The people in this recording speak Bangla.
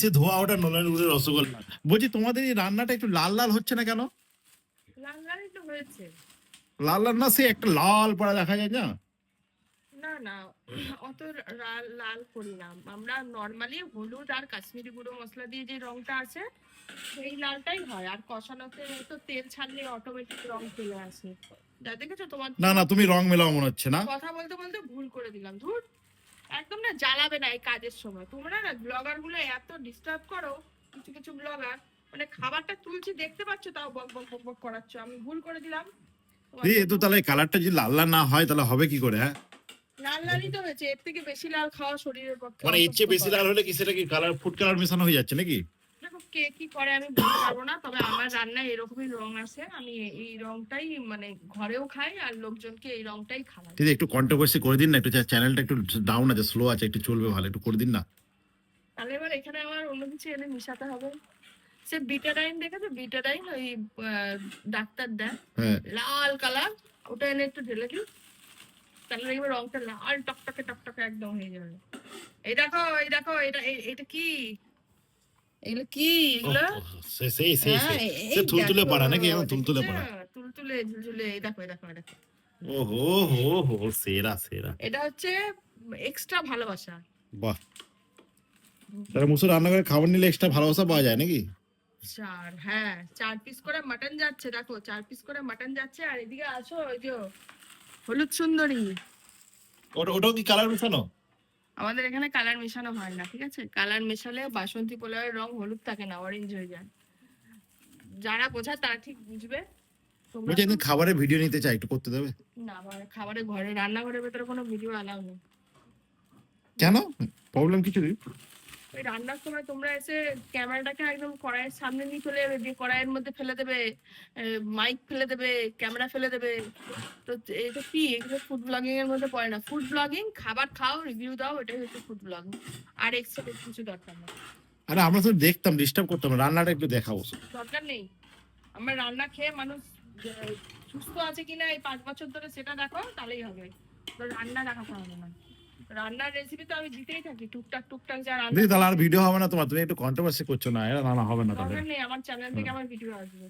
সে ধোয়া ওটা নলেনগুড়ের রসগোল্লা। বলছি তোমাদের এই রান্নাটা একটু লাল লাল হচ্ছে না কেন? লাল লালই তো হয়েছে। লাল লাল না সে একটা লাল পড়া দেখা যায় না? না না অত লাল লাল করি না। আমরা নর্মালি হলুদ আর কাশ্মীরি গুঁড়ো মশলা দিয়ে যে রংটা আছে সেই লালটাই হয়। আর কষানোতে তো তেল ছাড়লে অটোমেটিক রং চলে আসে। যা দেখেছ তোমার না না তুমি রং মেলাও মনে হচ্ছে না। কথা বলতে বলতে ভুল করে দিলাম। ধুর। একদম না জ্বালাবে না এই কাজের সময়। তোমরা না ব্লগারগুলো এত ডিস্টার্ব করো কিছু কিছু ব্লগার মানে খাবারটা তুলছি দেখতে পাচ্ছ তাও বক বক বক বক করাচ্ছ। আমি ভুল করে দিলাম? এই তো তাহলে কালারটা যদি লাল লাল না হয় তাহলে হবে কি করে হ্যাঁ? লাল লালই তো হয়েছে এর থেকে বেশি লাল খাওয়া শরীরের পক্ষে মানে এর চেয়ে বেশি লাল হলে কি সেটা কি কালার ফুড কালার মেশানো হয়ে যাচ্ছে নাকি? কে কি করে আমি বলতে পারব না তবে আমার রান্নায় এরকমই রং আছে। আমি এই রংটাই মানে ঘরেও খাই আর লোকজনকে এই রংটাই খাওয়াই। দিদি একটু কন্ট্রোভার্সি করে দিন না একটু চ্যানেলটা একটু ডাউন আছে স্লো আছে একটু চলবে ভালো একটু করে দিন না। তাহলে এবার এখানে আমার অন্য কিছু এনে মিশাতে হবে। সে বিটাডাইন দেখেছ? বিটাডাইন ওই ডাক্তার দেয়। হ্যাঁ। লাল কালার ওটা এনে একটু ঢেলে দিই। তাহলে দেখবে রংটা লাল টকটকে টকটকে একদম হয়ে যাবে। এই দেখো এই দেখো এটা এটা কি? এগুলো কি এগুলো সেই সেই সেই তুলতুলে পাড়া নাকি এখন তুলতুলে? পাড়া তুলতুলে ঝুলঝুলে এই দেখো এই দেখো দেখো ও হো হো হো সেরা সেরা এটা হচ্ছে এক্সট্রা ভালোবাসা। বাহ। তাহলে মুসুর রান্না করে খাবার নিলে এক্সট্রা ভালোবাসা পাওয়া যায় নাকি? চার হ্যাঁ চার পিস করে মাটন যাচ্ছে দেখো চার পিস করে মাটন যাচ্ছে আর এদিকে আসো ওই যে হলুদ সুন্দরী। ওটা ওটাও কি কালার মেশানো? আমাদের এখানে কালার মেশানো হয় না ঠিক আছে? কালার মেশালে বাসন্তী পোলাওয়ের রং হলুদ থাকে না অরেঞ্জ হয়ে যায়। যারা বোঝায় তারা ঠিক বুঝবে। বলছি একদিন খাবারের ভিডিও নিতে চাই একটু করতে দেবে? না আমার খাবারের ঘরে রান্নাঘরের ভেতরে কোনো ভিডিও অ্যালাউ নেই। কেন? প্রবলেম কিছু নেই। ওই রান্নার সময় তোমরা এসে ক্যামেরাটাকে একদম কড়াইয়ের সামনে নিয়ে চলে যাবে দিয়ে কড়াইয়ের মধ্যে ফেলে দেবে মাইক ফেলে দেবে ক্যামেরা ফেলে দেবে। তো এটা কি? এগুলো ফুড ব্লগিং এর মধ্যে পড়ে না। ফুড ব্লগিং খাবার খাও রিভিউ দাও এটাই হচ্ছে ফুড ব্লগিং আর এক্সট্রা কিছু দরকার নেই। আরে আমরা তো দেখতাম ডিস্টার্ব করতাম রান্নাটা একটু দেখাবো দরকার নেই। আমার রান্না খেয়ে মানুষ সুস্থ আছে কিনা এই পাঁচ বছর ধরে সেটা দেখো তাহলেই হবে। তো রান্না দেখাতে হবে না। রান্নার রেসিপি তো আমি দিতেই থাকি টুকটাক টুকটাক যা রান্না দিদি তাহলে আর ভিডিও হবে না তোমার তুমি একটু কন্ট্রোভার্সি করছ না এরা রান্না হবে না তাহলে। আমার চ্যানেল থেকে আমার ভিডিও আসবে।